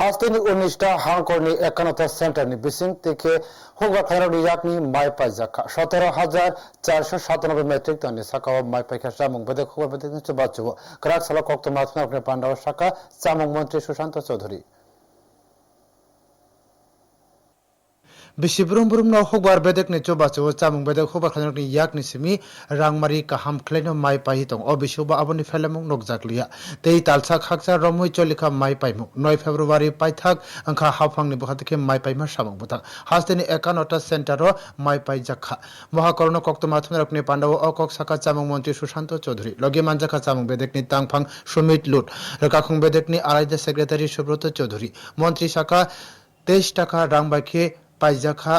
Hangkorni একান্নটা সেন্টারনি বিসিং থেকে হুগা খানারনি ইয়াকনি মাই পাই জাখা সতেরো হাজার চারশো সাতানব্বই মেট্রিক টননি সাকাও ও মাইপাই খেসা এবং বেদে খবর বেদে নিচে বাচ্চু করাক সালা কক্ত মাথনা পান্ডাও শাখা চামুং মন্ত্রী Sushanta Chowdhury. Bisi brum brum no hokbar bedek ni choba cho chamung bedek hokbar khanak ni yak ni simi rangmari kaham khlaino mai pai tong o bisu ba aboni felamung nokjak liya tei talsa khaksa romui cholikha mai pai mu 9 february pai thak angkha hafang ni bukha ke mai pai ma samung butak hasteni ekanota center ro mai pai jakha মহাকরণ কক্তমা থুনরকনি পান্ডব ও কক সাকা চামুং মন্ত্রী সুশান্ত চৌধুরী লগে মানজাখা চামুং বেদেকনি তাংফাং সুমিত লুট রেখাখুং বেদেকনি আড়াইদা সেক্রেটারি সুব্রত চৌধুরী মন্ত্রী শাখা তেইশ টাকা রাং বাইখে পাইজাখা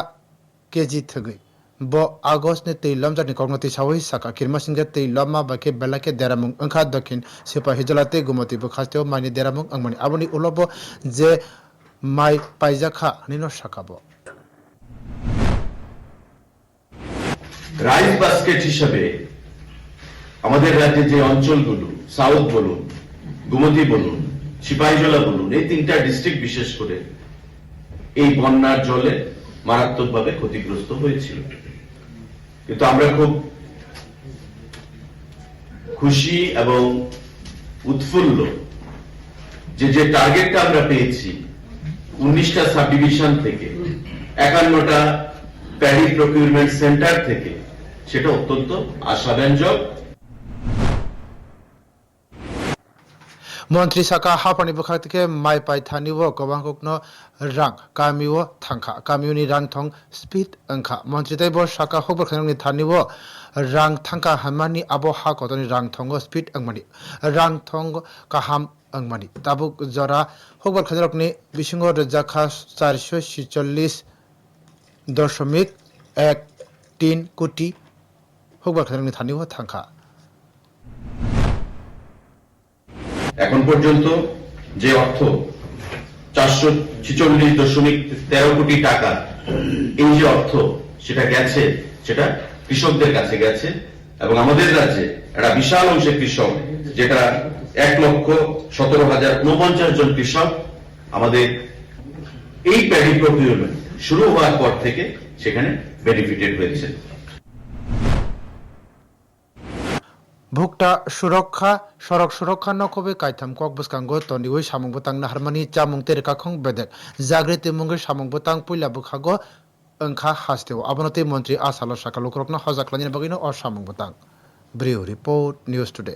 কেজি থগৈ ব August lamjak ni kognoti sawai saka kirma singja tei lama bake belake deramung angkha dakin sepa hijolate gumoti bo khasteo mani deramung angmani aboni ulobo je mai paijaka nino sakabo rice basket হিসাবে আমাদের রাজ্যে যে অঞ্চলগুলো south বলুন গুমতি বলুন সিপাহীজলা বলুন এই তিনটা ডিস্ট্রিক্ট বিশেষ করে এই বন্যার জলে মারাত্মকভাবে ক্ষতিগ্রস্ত হয়েছিল। কিন্তু আমরা খুব খুশি এবং উৎফুল্ল যে যে টার্গেটটা আমরা পেয়েছি, উনিশটা সাব ডিভিশন থেকে, একান্নটা প্যাডি প্রকিউরমেন্ট সেন্টার থেকে, সেটা অত্যন্ত আশাব্যঞ্জক মন্ত্রী সাকা হাপানি বখা থেকে মাই পাই থানিও গবাংকনো রাং কামিও থাংখা কামিউনি রাং থং স্পিড angkha মন্ত্রী তাই বর সাকা হবর খানি থানিও রাং থাংকা হামানি আবো হা কতনি রাং থঙ্গ স্পিড angmani রাং থঙ্গ কাহাম angmani তাবুক জরা হবর খানি বিসিংহ জাখা চারশো ছিচল্লিশ দশমিক এক তিন কোটি হবর খানি থানিও থাংখা এখন পর্যন্ত যে অর্থ চারশো ছিচল্লিশ দশমিক তেরো কোটি টাকা, এই যে অর্থ সেটা গেছে, সেটা কৃষকদের কাছে গেছে এবং আমাদের রাজ্যে একটা বিশাল অংশের কৃষক, যেটা এক লক্ষ সতেরো হাজার উনপঞ্চাশ জন কৃষক আমাদের এই প্যাডি প্রকিউরমেন্ট শুরু হওয়ার পর থেকে সেখানে বেনিফিটেড হয়েছে। ভুক্তা সুরক্ষা, সড়ক সুরক্ষা নকবে কাইথাম কক বসকাঙ্গ তনিওই সামুং বতাং নাহারমানি চামুং তেরকাখং বেদেক জাগ্রেতি মুঙ্গে সামুং বতাং পুইলা বুখাগো অংখা হাস্তেও। আবনতি মন্ত্রী আসালো সাকা লোকরকনা হজাকলানি বগিনো অ সামুং বতাং ব্রিউ রিপোর্ট, নিউজ টুডে।